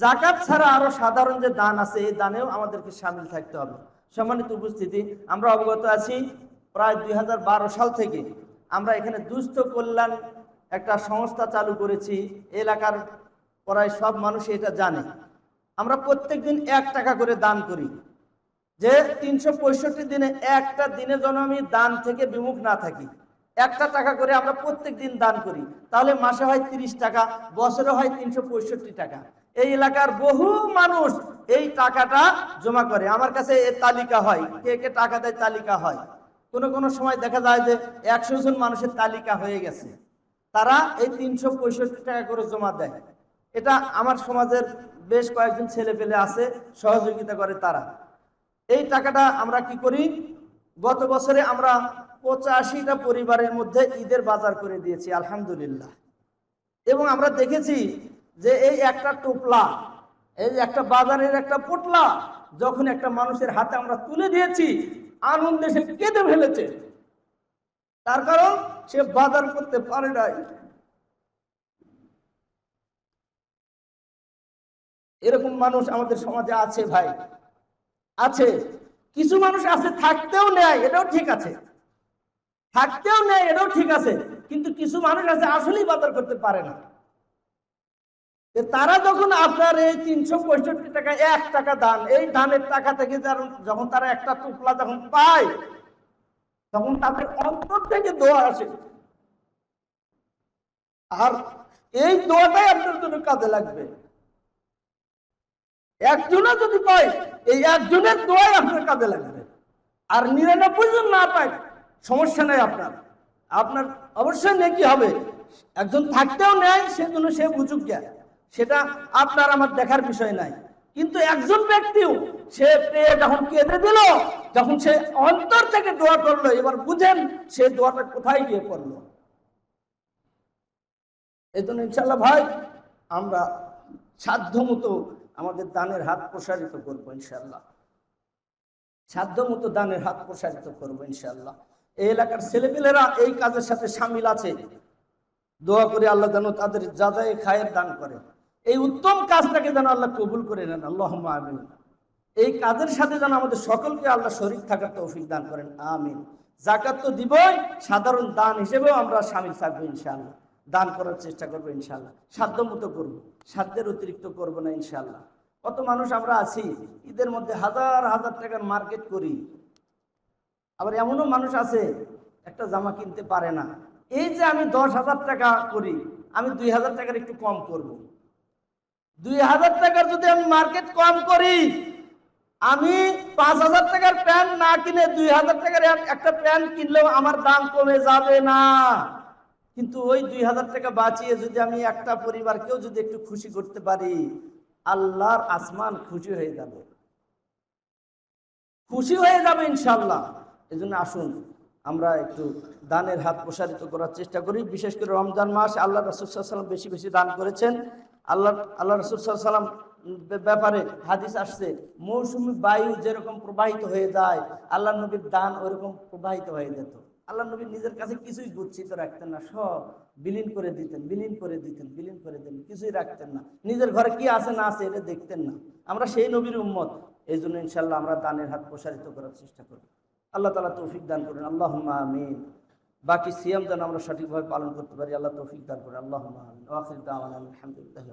জাকাত ছাড়া আরও সাধারণ যে দান আছে, এই দানেও আমাদেরকে সামিল থাকতে হবে। সম্মানিত উপস্থিতি, আমরা অবগত আছি, প্রায় দুই হাজার বারো সাল থেকে আমরা এখানে দুস্থ কল্যাণ একটা সংস্থা চালু করেছি। এলাকার প্রায় সব মানুষ এটা জানে। আমরা প্রত্যেক দিন এক টাকা করে দান করি। যে তিনশো পঁয়ষট্টি দিনে একটা দিনে যেন আমি দান থেকে বিমুখ না থাকি, একটা টাকা করে আমরা প্রত্যেক দিন দান করি। তাহলে মাসে হয় তিরিশ টাকা, বছরে হয় তিনশো পঁয়ষট্টি টাকা। এই এলাকার বহু মানুষ এই টাকাটা জমা করে। আমার কাছে এর তালিকা হয়। কে কে টাকা দেয় তালিকা হয়। কোনো কোনো সময় দেখা যায় যে একশো জন মানুষের তালিকা হয়ে গেছে। তারা এই তিনশো পঁয়ষট্টি টাকা করে জমা দেয়। এটা আমার সমাজের বেশ কয়েকজন ছেলে পেলে আছে, সহযোগিতা করে তারা। এই টাকাটা আমরা কি করি? গত বছরে আমরা পঁচাশিটা পরিবারের মধ্যে ঈদের বাজার করে দিয়েছি, আলহামদুলিল্লাহ। এবং আমরা দেখেছি যে এই একটা টোপলা, এই একটা বাজারের একটা পোটলা যখন একটা মানুষের হাতে আমরা তুলে দিয়েছি, আনন্দে সে কেঁদে ফেলেছে। তার কারণ সে বাজার করতে পারে নাই। এরকম মানুষ আমাদের সমাজে আছে ভাই। আছে। কিছু মানুষ আছে, থাকতেও নেয়, এটাও ঠিক আছে। থাকতেও নেয়, এটাও ঠিক আছে। কিন্তু কিছু মানুষ আছে, আসলেই বাজার করতে পারে না। তারা যখন আপনার এই তিনশো পঁয়ষট্টি টাকা, এক টাকা দান, এই ধানের টাকা থেকে যখন তারা একটা টুকলা যখন পায়, তখন তাদের অন্তর থেকে দোয়া আসে। আর এই দোয়াটাই আপনার জন্য কাজে লাগবে। একজনে যদি পায়, এই একজনের দোয়াই আপনার কাজে লাগবে। আর নিরানব্বই জন না পায়, সমস্যা নেই আপনার। আপনার অবশ্যই নেকি হবে। একজন থাকতেও নেয়, সেজন্য সে বুঝুক জ্ঞান সেটা আপনার আমার দেখার বিষয় নাই। কিন্তু একজন ব্যক্তিও সে পেয়ে যখন কেঁদে দিল, যখন সে অন্তর থেকে দোয়া করল, এবার বুঝেন সে দোয়াটা কোথায় গিয়ে পড়ল। এই জন্য ইনশাল্লাহ ভাই, আমরা সাধ্য মতো আমাদের দানের হাত প্রসারিত করব ইনশাল্লাহ সাধ্য মতো দানের হাত প্রসারিত করব ইনশাল্লাহ এই এলাকার ছেলেপেলেরা এই কাজের সাথে সামিল আছে। দোয়া করে আল্লাহ যেন তাদের যাদায় খায়ের দান করে। এই উত্তম কাজটাকে যেন আল্লাহ কবুল করে নেন আল্লাহ আমিন। এই কাজের সাথে যেন আমাদের সকলকে আল্লাহ শরীর থাকার তৌফিক দান করেন, আমিন। জাকাত তো দিবই, সাধারণ দান হিসেবেও আমরা সামিল থাকব ইনশাআল্লাহ। দান করার চেষ্টা করব ইনশাআল্লাহ। সাধ্য মতো করব, সাধ্যের অতিরিক্ত করব না ইনশাআল্লাহ। কত মানুষ আমরা আছি, ঈদের মধ্যে হাজার হাজার টাকার মার্কেট করি। আবার এমনও মানুষ আছে, একটা জামা কিনতে পারে না। এই যে আমি দশ হাজার টাকা করি, আমি দুই হাজার টাকার একটু কম করব। দুই হাজার টাকার যদি আমি মার্কেট কম করি, আমি পাঁচ হাজার টাকার প্যান্ট না কিনে দুই হাজার টাকার একটা প্যান্ট কিনলেও আমার দাম কমে যাবে না। কিন্তু ওই দুই হাজার টাকা বাঁচিয়ে যদি আমি একটা পরিবারকেও যদি একটু খুশি করতে পারি, আল্লাহর আসমান খুশি হয়ে যাবে। খুশি হয়ে যাবে ইনশাল্লাহ এই জন্য আসুন, আমরা একটু দানের হাত প্রসারিত করার চেষ্টা করি। বিশেষ করে রমজান মাস, আল্লাহ রসুলাম বেশি বেশি দান করেছেন। আল্লাহ আল্লাহ রসুলাম ব্যাপারে হাদিস আসছে, মৌসুমি বায়ু যেরকম প্রবাহিত হয়ে যায়, আল্লাহ নবীর দান ওইরকম প্রবাহিত হয়ে যেত। আল্লাহ নবী নিজের কাছে কিছুই গুচ্ছিত রাখতেন না, সব বিলীন করে দিতেন, বিলীন করে দিতেন, বিলীন করে দিতেন, কিছুই রাখতেন না। নিজের ঘরে কি আছে না আছে এটা দেখতেন না। আমরা সেই নবীর উম্মত এই জন্য ইনশাল্লাহ আমরা দানের হাত প্রসারিত করার চেষ্টা করি আল্লাহ তালা তৌফিক দান করেন আল্লাহ আমিন। বাকি সিয়াম যেন আমরা সঠিকভাবে পালন করতে পারি, আল্লাহ তৌফিক দান করেন আল্লাহ আমিন। আলহামদুলিল্লাহ